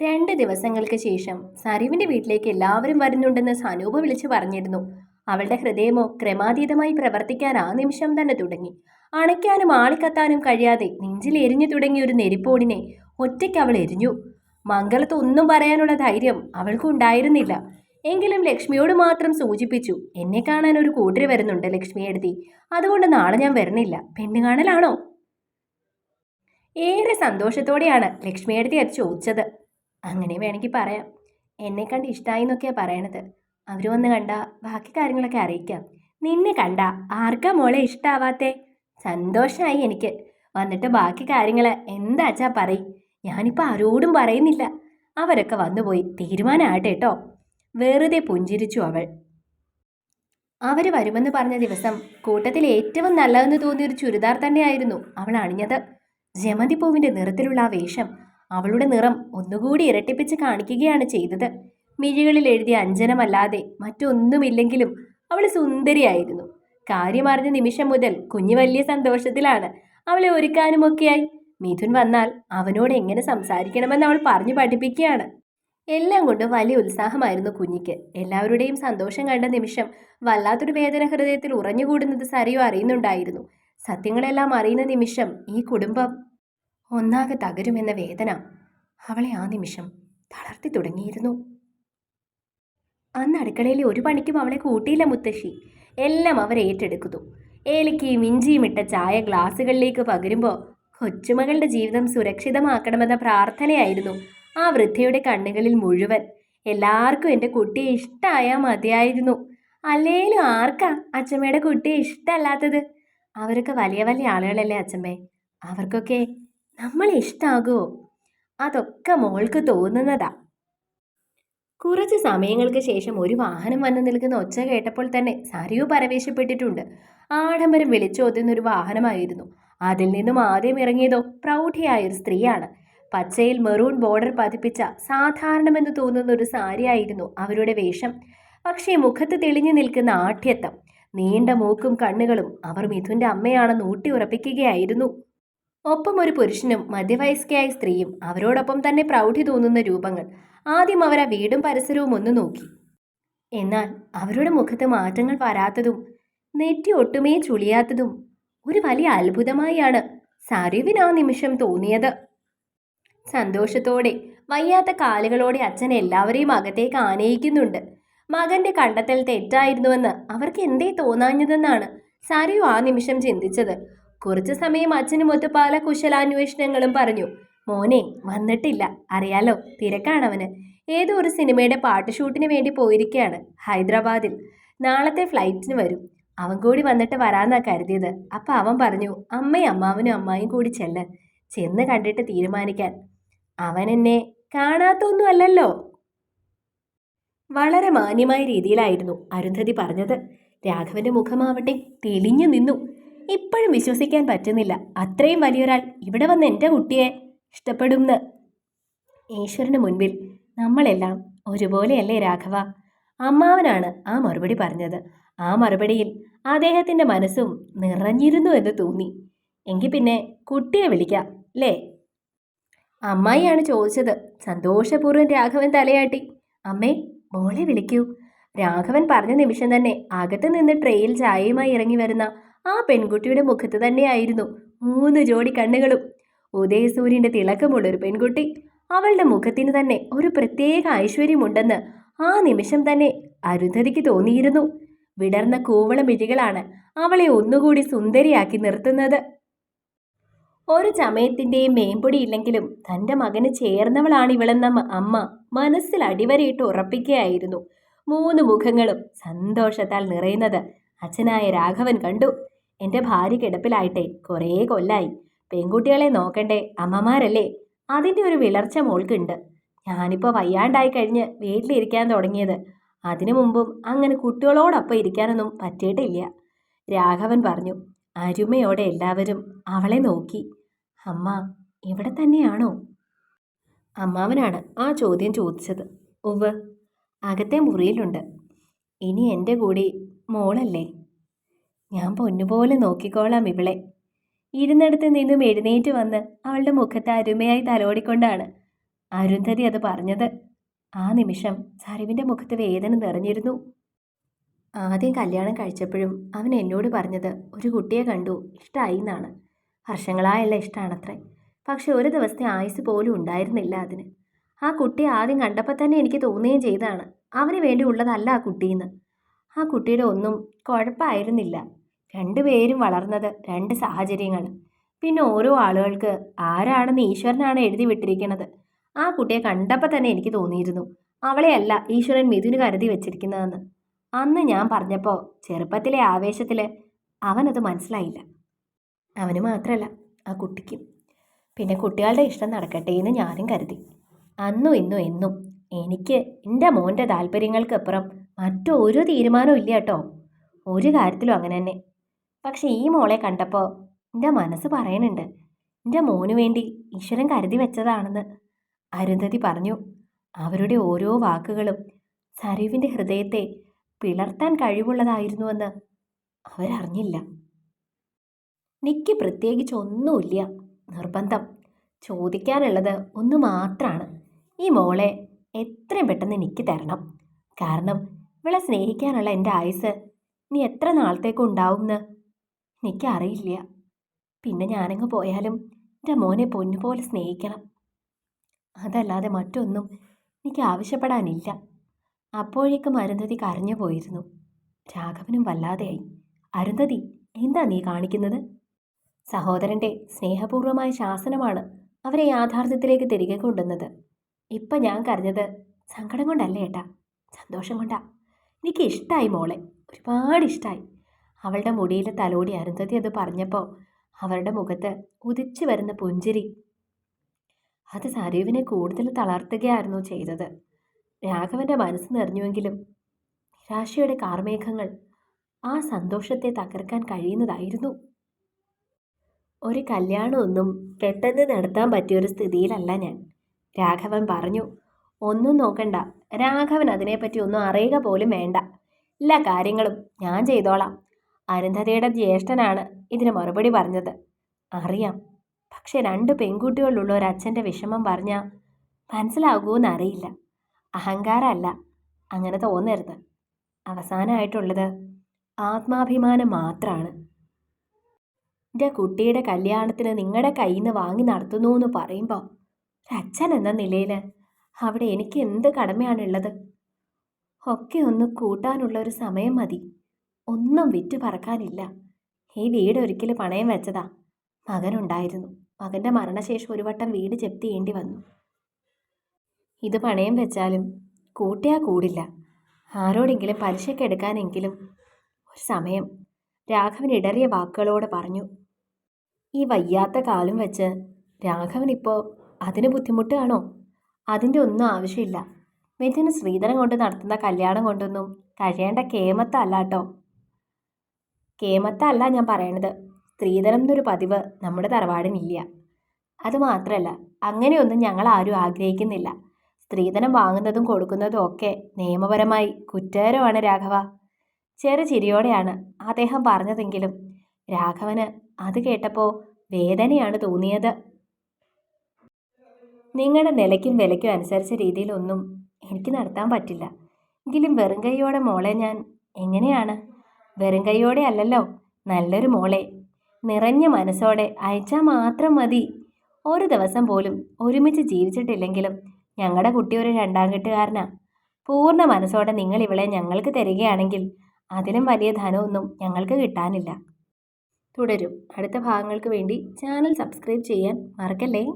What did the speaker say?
രണ്ട് ദിവസങ്ങൾക്ക് ശേഷം സരുവിന്റെ വീട്ടിലേക്ക് എല്ലാവരും വരുന്നുണ്ടെന്ന് സനൂപ വിളിച്ചു പറഞ്ഞിരുന്നു. അവളുടെ ഹൃദയമോ ക്രമാതീതമായി പ്രവർത്തിക്കാൻ ആ നിമിഷം തന്നെ തുടങ്ങി. അണയ്ക്കാനും ആളിക്കത്താനും കഴിയാതെ നെഞ്ചിൽ എരിഞ്ഞു തുടങ്ങിയ ഒരു നെരിപ്പോടിനെ ഒറ്റയ്ക്ക് അവൾ എരിഞ്ഞു. മംഗളത്ത് ഒന്നും പറയാനുള്ള ധൈര്യം അവൾക്കുണ്ടായിരുന്നില്ല എങ്കിലും ലക്ഷ്മിയോട് മാത്രം സൂചിപ്പിച്ചു എന്നെ കാണാൻ ഒരു കൂട്ടര് വരുന്നുണ്ട് ലക്ഷ്മി എഴുതി അതുകൊണ്ട് നാളെ ഞാൻ വരുന്നില്ല. പെണ്ണു കാണലാണോ? ഏറെ സന്തോഷത്തോടെയാണ് ലക്ഷ്മിയെടുത്തി അത് ചോദിച്ചത്. അങ്ങനെ വേണമെങ്കിൽ പറയാം. എന്നെ കണ്ട് ഇഷ്ടമായി എന്നൊക്കെയാണ് പറയണത്. അവർ വന്ന് കണ്ട ബാക്കി കാര്യങ്ങളൊക്കെ അറിയിക്കാം. നിന്നെ കണ്ട ആർക്കാ മോളെ ഇഷ്ടാവാത്തെ? സന്തോഷമായി എനിക്ക്. വന്നിട്ട് ബാക്കി കാര്യങ്ങൾ എന്താച്ചാ പറയ്? ഞാനിപ്പോൾ ആരോടും പറയുന്നില്ല. അവരൊക്കെ വന്നുപോയി തീരുമാനമാട്ടെ കേട്ടോ വെറുതെ പുഞ്ചിരിച്ചു അവൾ. അവർ വരുമെന്ന് പറഞ്ഞ ദിവസം കൂട്ടത്തിൽ ഏറ്റവും നല്ലതെന്ന് തോന്നിയൊരു ചുരിദാർ തന്നെയായിരുന്നു അവൾ അണിഞ്ഞത്. ജമന്തി പൂവിന്റെ നിറത്തിലുള്ള ആ വേഷം അവളുടെ നിറം ഒന്നുകൂടി ഇരട്ടിപ്പിച്ച് കാണിക്കുകയാണ് ചെയ്തത്. മിഴികളിൽ എഴുതിയ അഞ്ജനമല്ലാതെ മറ്റൊന്നുമില്ലെങ്കിലും അവൾ സുന്ദരിയായിരുന്നു. കാര്യമറിഞ്ഞ നിമിഷം മുതൽ കുഞ്ഞു വലിയ സന്തോഷത്തിലാണ് അവളെ ഒരുക്കാനുമൊക്കെയായി. മിഥുൻ വന്നാൽ അവനോട് എങ്ങനെ സംസാരിക്കണമെന്ന് അവൾ പറഞ്ഞു പഠിപ്പിക്കുകയാണ്. എല്ലാം കൊണ്ടും വലിയ ഉത്സാഹമായിരുന്നു കുഞ്ഞിക്ക്. എല്ലാവരുടെയും സന്തോഷം കണ്ട നിമിഷം വല്ലാത്തൊരു വേദന ഹൃദയത്തിൽ ഉറഞ്ഞുകൂടുന്നത് സരിയോ അറിയുന്നുണ്ടായിരുന്നു. സത്യങ്ങളെല്ലാം അറിയുന്ന നിമിഷം ഈ കുടുംബം ഒന്നാകെ തകരുമെന്ന വേദന അവളെ ആ നിമിഷം തളർത്തി തുടങ്ങിയിരുന്നു. അന്ന് അടുക്കളയിൽ ഒരു പണിക്കും അവളെ കൂട്ടിയില്ല മുത്തശ്ശി. എല്ലാം അവർ ഏറ്റെടുക്കുന്നു. ഏലക്കയും ഇഞ്ചിയും ഇട്ട ചായ ഗ്ലാസുകളിലേക്ക് പകരുമ്പോൾ കൊച്ചുമകളുടെ ജീവിതം സുരക്ഷിതമാക്കണമെന്ന പ്രാർത്ഥനയായിരുന്നു ആ വൃദ്ധയുടെ കണ്ണുകളിൽ മുഴുവൻ. എല്ലാവർക്കും എന്റെ കുട്ടിയെ ഇഷ്ടമായാൽ മതിയായിരുന്നു. അല്ലേലും ആർക്കാ അച്ഛമ്മയുടെ കുട്ടിയെ ഇഷ്ടമല്ലാത്തത്? അവരൊക്കെ വലിയ വലിയ ആളുകളല്ലേ അച്ഛമ്മേ. അവർക്കൊക്കെ നമ്മളെ ഇഷ്ടാകുമോ അതൊക്കെ മോൾക്ക് തോന്നുന്നതാ. കുറച്ച് സമയങ്ങൾക്ക് ശേഷം ഒരു വാഹനം വന്നു നിൽക്കുന്ന ഒച്ച കേട്ടപ്പോൾ തന്നെ സരിയു പരവേശപ്പെട്ടിട്ടുണ്ട്. ആഡംബരം വിളിച്ചോതുന്ന ഒരു വാഹനമായിരുന്നു. അതിൽ നിന്നും ആദ്യം ഇറങ്ങിയതോ പ്രൗഢിയായ ഒരു സ്ത്രീയാണ്. പച്ചയിൽ മെറൂൺ ബോർഡർ പതിപ്പിച്ച സാധാരണമെന്ന് തോന്നുന്ന ഒരു സാരിയായിരുന്നു അവരുടെ വേഷം. പക്ഷേ മുഖത്ത് തെളിഞ്ഞു നിൽക്കുന്ന ആഠ്യത്വം നീണ്ട മൂക്കും കണ്ണുകളും അവർ മിഥുന്റെ അമ്മയാണെന്ന് ഊട്ടി ഉറപ്പിക്കുകയായിരുന്നു. ഒപ്പം ഒരു പുരുഷനും മധ്യവയസ്കയായ സ്ത്രീയും അവരോടൊപ്പം തന്നെ പ്രൗഢി തോന്നുന്ന രൂപങ്ങൾ. ആദ്യം അവർ ആ വീടും പരിസരവും ഒന്ന് നോക്കി. എന്നാൽ അവരുടെ മുഖത്ത് മാറ്റങ്ങൾ വരാത്തതും നെറ്റി ഒട്ടുമേ ചുളിയാത്തതും ഒരു വലിയ അത്ഭുതമായാണ് സരുവിന് ആ നിമിഷം തോന്നിയത്. സന്തോഷത്തോടെ വയ്യാത്ത കാലുകളോടെ അച്ഛൻ എല്ലാവരെയും അകത്തേക്ക് ആനയിക്കുന്നുണ്ട്. മകന്റെ കണ്ടെത്തൽ തെറ്റായിരുന്നുവെന്ന് അവർക്ക് എന്തേ തോന്നാഞ്ഞതെന്നാണ് സരയു ആ നിമിഷം ചിന്തിച്ചത്. കുറച്ചു സമയം അച്ഛനുമൊത്ത് പല കുശലാന്വേഷണങ്ങളും പറഞ്ഞു. മോനെ വന്നിട്ടില്ല. അറിയാലോ തിരക്കാണവന്. ഏതോ ഒരു സിനിമയുടെ പാട്ട് ഷൂട്ടിന് വേണ്ടി പോയിരിക്കുകയാണ് ഹൈദരാബാദിൽ. നാളത്തെ ഫ്ലൈറ്റിന് വരും. അവൻ കൂടി വന്നിട്ട് വരാന്നാ കരുതിയത്. അപ്പൊ അവൻ പറഞ്ഞു അമ്മയും അമ്മാവനും അമ്മായും കൂടി ചെല്ല്. ചെന്ന് കണ്ടിട്ട് തീരുമാനിക്കാൻ. അവൻ എന്നെ കാണാത്തൊന്നും അല്ലല്ലോ. വളരെ മാന്യമായ രീതിയിലായിരുന്നു അരുന്ധതി പറഞ്ഞത്. രാഘവന്റെ മുഖമാവട്ടെ തെളിഞ്ഞു നിന്നു. ഇപ്പോഴും വിശ്വസിക്കാൻ പറ്റുന്നില്ല. അത്രയും വലിയൊരാൾ ഇവിടെ വന്ന് എന്റെ കുട്ടിയെ ഇഷ്ടപ്പെടുമെന്ന് ഈശ്വരന് മുൻപിൽ നമ്മളെല്ലാം ഒരുപോലെയല്ലേ രാഘവ? അമ്മാവനാണ് ആ മറുപടി പറഞ്ഞത്. ആ മറുപടിയിൽ അദ്ദേഹത്തിന്റെ മനസ്സും നിറഞ്ഞിരുന്നു എന്ന് തോന്നി. എങ്കിൽ പിന്നെ കുട്ടിയെ വിളിക്കാം അല്ലേ അമ്മായിയാണ് ചോദിച്ചത്. സന്തോഷപൂർവം രാഘവൻ തലയാട്ടി. അമ്മേ മോളെ വിളിക്കൂ. രാഘവൻ പറഞ്ഞ നിമിഷം തന്നെ അകത്ത് നിന്ന് ട്രെയിൽ ചായയുമായി ഇറങ്ങി വരുന്ന ആ പെൺകുട്ടിയുടെ മുഖത്ത് തന്നെയായിരുന്നു മൂന്ന് ജോഡി കണ്ണുകളും. ഉദയസൂര്യന്റെ തിളക്കമുള്ളൊരു പെൺകുട്ടി. അവളുടെ മുഖത്തിന് തന്നെ ഒരു പ്രത്യേക ഐശ്വര്യമുണ്ടെന്ന് ആ നിമിഷം തന്നെ അരുന്ധതിക്ക് തോന്നിയിരുന്നു. വിടർന്ന കൂവള മിഴികളാണ് അവളെ ഒന്നുകൂടി സുന്ദരിയാക്കി നിർത്തുന്നത്. ഒരു ചമയത്തിന്റെയും മേമ്പൊടി ഇല്ലെങ്കിലും തന്റെ മകന് ചേർന്നവളാണ് ഇവളെന്ന അമ്മ മനസ്സിൽ അടിവരയിട്ട് ഉറപ്പിക്കുകയായിരുന്നു. മൂന്ന് മുഖങ്ങളും സന്തോഷത്താൽ നിറയുന്നത് അച്ഛനായ രാഘവൻ കണ്ടു. എന്റെ ഭാര്യ കിടപ്പിലായിട്ടെ കുറേ കൊല്ലായി. പെൺകുട്ടികളെ നോക്കണ്ടേ അമ്മമാരല്ലേ? അതിന്റെ ഒരു വിളർച്ച മോൾക്കുണ്ട്. ഞാനിപ്പോൾ വയ്യാണ്ടായി കഴിഞ്ഞ് വീട്ടിലിരിക്കാൻ തുടങ്ങിയത്. അതിനു മുമ്പും അങ്ങനെ കുട്ടികളോടൊപ്പം ഇരിക്കാനൊന്നും പറ്റിയിട്ടില്ല. രാഘവൻ പറഞ്ഞു അരുമയോടെ എല്ലാവരും അവളെ നോക്കി. അമ്മ ഇവിടെ തന്നെയാണോ? അമ്മാവനാണ് ആ ചോദ്യം ചോദിച്ചത്. ഉവ് അകത്തെ മുറിയിലുണ്ട്. ഇനി എന്റെ കൂടി മോളല്ലേ? ഞാൻ പൊന്നുപോലെ നോക്കിക്കോളാം ഇവളെ. ഇരുന്നിടത്ത് നിന്നും എഴുന്നേറ്റ് വന്ന് അവളുടെ മുഖത്ത് അരുമയായി തലോടിക്കൊണ്ടാണ് അരുന്ധതി അത് പറഞ്ഞത്. ആ നിമിഷം സരിവിന്റെ മുഖത്ത് വേദന നിറഞ്ഞിരുന്നു. ആദ്യം കല്യാണം കഴിച്ചപ്പോഴും അവൻ എന്നോട് പറഞ്ഞത് ഒരു കുട്ടിയെ കണ്ടു ഇഷ്ടമായി എന്നാണ്. വർഷങ്ങളായല്ല ഇഷ്ടമാണത്രേ പക്ഷെ ഒരു ദിവസത്തെ ആയുസ് പോലും ഉണ്ടായിരുന്നില്ല അതിന്. ആ കുട്ടി ആദ്യം കണ്ടപ്പോൾ തന്നെ എനിക്ക് തോന്നുകയും ചെയ്താണ് അവന് വേണ്ടി ഉള്ളതല്ല ആ കുട്ടിയെന്ന്. ആ കുട്ടിയുടെ ഒന്നും കുഴപ്പമായിരുന്നില്ല. രണ്ടുപേരും വളർന്നത് രണ്ട് സാഹചര്യങ്ങൾ. പിന്നെ ഓരോ ആളുകൾക്ക് ആരാണെന്ന് ഈശ്വരനാണ് എഴുതി വിട്ടിരിക്കുന്നത്? ആ കുട്ടിയെ കണ്ടപ്പോൾ തന്നെ എനിക്ക് തോന്നിയിരുന്നു അവളെയല്ല ഈശ്വരൻ മിഥുന് കരുതി വെച്ചിരിക്കുന്നതെന്ന്. അന്ന് ഞാൻ പറഞ്ഞപ്പോൾ ചെറുപ്പത്തിലെ ആവേശത്തിൽ അവനത് മനസ്സിലായില്ല. അവന് മാത്രമല്ല ആ കുട്ടിക്കും. പിന്നെ കുട്ടികളുടെ ഇഷ്ടം നടക്കട്ടെ എന്ന് ഞാനും കരുതി. അന്നും ഇന്നും എന്നും എനിക്ക് എന്റെ മോന്റെ താല്പര്യങ്ങൾക്കപ്പുറം മറ്റൊരു തീരുമാനവും ഇല്ല കേട്ടോ. ഒരു കാര്യത്തിലും അങ്ങനെ തന്നെ. പക്ഷെ ഈ മോളെ കണ്ടപ്പോൾ എന്റെ മനസ്സ് പറയണുണ്ട്. എന്റെ മോന് വേണ്ടി ഈശ്വരൻ കരുതി വെച്ചതാണെന്ന് അരുന്ധതി പറഞ്ഞു. അവരുടെ ഓരോ വാക്കുകളും സരീവിന്റെ ഹൃദയത്തെ പിളർത്താൻ കഴിവുള്ളതായിരുന്നുവെന്ന് അവരറിഞ്ഞില്ല. നിക്ക് പ്രത്യേകിച്ച് ഒന്നുമില്ല. നിർബന്ധം. ചോദിക്കാനുള്ളത് ഒന്ന് മാത്രമാണ് ഈ മോളെ എത്രയും പെട്ടെന്ന് എനിക്ക് തരണം. കാരണം ഇവളെ സ്നേഹിക്കാനുള്ള എന്റെ ആയുസ് നീ എത്ര നാളത്തേക്കും ഉണ്ടാവുമെന്ന് എനിക്കറിയില്ല. പിന്നെ ഞാനങ്ങ് പോയാലും എന്റെ മോനെ പൊന്നുപോലെ സ്നേഹിക്കണം. അതല്ലാതെ മറ്റൊന്നും എനിക്ക് ആവശ്യപ്പെടാനില്ല. അപ്പോഴേക്കും അരുന്ധതി കരഞ്ഞു പോയിരുന്നു. രാഘവനും വല്ലാതെയായി. അരുന്ധതി എന്താ നീ കാണിക്കുന്നത്? സഹോദരന്റെ സ്നേഹപൂർവമായ ശാസനമാണ് അവരെ യാഥാർത്ഥ്യത്തിലേക്ക് തിരികെ കൊണ്ടുവന്നത്. ഇപ്പം ഞാൻ കരഞ്ഞത് സങ്കടം കൊണ്ടല്ല ഏട്ടാ? സന്തോഷം കൊണ്ടാ. എനിക്ക് ഇഷ്ടമായി മോളെ. ഒരുപാട് ഇഷ്ടമായി അവളുടെ മുടിയിലെ തലോടി അരുന്ധതി അത് പറഞ്ഞപ്പോൾ അവരുടെ മുഖത്ത് ഉദിച്ചു വരുന്ന പുഞ്ചിരി. അത് സരീവിനെ കൂടുതൽ തളർത്തുകയായിരുന്നു ചെയ്തത്. രാഘവന്റെ മനസ്സ് നിറഞ്ഞുവെങ്കിലും നിരാശയുടെ കാർമേഘങ്ങൾ ആ സന്തോഷത്തെ തകർക്കാൻ കഴിയുന്നതായിരുന്നു. ഒരു കല്യാണമൊന്നും പെട്ടെന്ന് നടത്താൻ പറ്റിയൊരു സ്ഥിതിയിലല്ല ഞാൻ. രാഘവൻ പറഞ്ഞു ഒന്നും നോക്കണ്ട. രാഘവൻ അതിനെപ്പറ്റി ഒന്നും അറിയുക പോലും വേണ്ട. എല്ലാ കാര്യങ്ങളും ഞാൻ ചെയ്തോളാം. അരുന്ധതയുടെ ജ്യേഷ്ഠനാണ് ഇതിന് മറുപടി പറഞ്ഞത്. അറിയാം. പക്ഷെ രണ്ട് പെൺകുട്ടികളുള്ള ഒരു അച്ഛന്റെ വിഷമം പറഞ്ഞാൽ മനസ്സിലാകുമെന്ന് അറിയില്ല അഹങ്കാരമല്ല. അങ്ങനെ തോന്നരുത്. അവസാനമായിട്ടുള്ളത് ആത്മാഭിമാനം മാത്രമാണ് എന്റെ കുട്ടിയുടെ കല്യാണത്തിന് നിങ്ങളുടെ കയ്യിൽ നിന്ന് വാങ്ങി നടത്തുന്നു എന്ന് പറയുമ്പോൾ ഒരച്ഛൻ എന്ന നിലയിൽ അവിടെ എനിക്ക് എന്ത് കടമയാണുള്ളത്? ഒക്കെ ഒന്ന് കൂട്ടാനുള്ള ഒരു സമയം മതി. ഒന്നും വിറ്റ് പറക്കാനില്ല. ഈ വീട് ഒരിക്കൽ പണയം വെച്ചതാ. മകനുണ്ടായിരുന്നു. മകന്റെ മരണശേഷം ഒരു വട്ടം വീട് ജപ്തി വന്നു. ഇത് പണയം വെച്ചാലും കൂട്ടിയാ കൂടില്ല. ആരോടെങ്കിലും പലിശക്കെടുക്കാനെങ്കിലും ഒരു സമയം. രാഘവൻ ഇടറിയ വാക്കുകളോട് പറഞ്ഞു. ഈ വയ്യാത്ത കാലം വെച്ച് രാഘവൻ അതിന് ബുദ്ധിമുട്ടാണോ? അതിന്റെ ഒന്നും ആവശ്യമില്ല. മിഥുന് ശ്രീധരൻ കൊണ്ട് നടത്തുന്ന കല്യാണം കൊണ്ടൊന്നും കഴിയേണ്ട കേമത്തല്ല കേട്ടോ. കേമത്തല്ല ഞാൻ പറയണത്. സ്ത്രീധനം എന്നൊരു പതിവ് നമ്മുടെ തറവാടിനില്ല. അതുമാത്രമല്ല അങ്ങനെയൊന്നും ഞങ്ങൾ ആരും ആഗ്രഹിക്കുന്നില്ല. സ്ത്രീധനം വാങ്ങുന്നതും കൊടുക്കുന്നതും ഒക്കെ നിയമപരമായി കുറ്റകരമാണ് രാഘവ. ചെറു ചിരിയോടെയാണ് അദ്ദേഹം പറഞ്ഞതെങ്കിലും രാഘവന് അത് കേട്ടപ്പോൾ വേദനയാണ് തോന്നിയത്. നിങ്ങളുടെ നിലയ്ക്കും വിലയ്ക്കും അനുസരിച്ച രീതിയിലൊന്നും എനിക്ക് നടത്താൻ പറ്റില്ല. എങ്കിലും വെറും കൈയോടെ മോളെ ഞാൻ എങ്ങനെയാണ്? വെറും കൈയോടെ അല്ലല്ലോ നല്ലൊരു മോളെ. നിറഞ്ഞ മനസ്സോടെ അയച്ചാൽ മാത്രം മതി. ഒരു ദിവസം പോലും ഒരുമിച്ച് ജീവിച്ചിട്ടില്ലെങ്കിലും ഞങ്ങളുടെ കുട്ടി ഒരു രണ്ടാം കെട്ടുകാരനാ. പൂർണ മനസ്സോടെ നിങ്ങൾ ഇവളെ ഞങ്ങൾക്ക് തരികയാണെങ്കിൽ അതിലും വലിയ ധനമൊന്നും ഞങ്ങൾക്ക് കിട്ടാനില്ല. തുടരും. അടുത്ത ഭാഗങ്ങൾക്ക് വേണ്ടി ചാനൽ സബ്സ്ക്രൈബ് ചെയ്യാൻ മറക്കല്ലേ?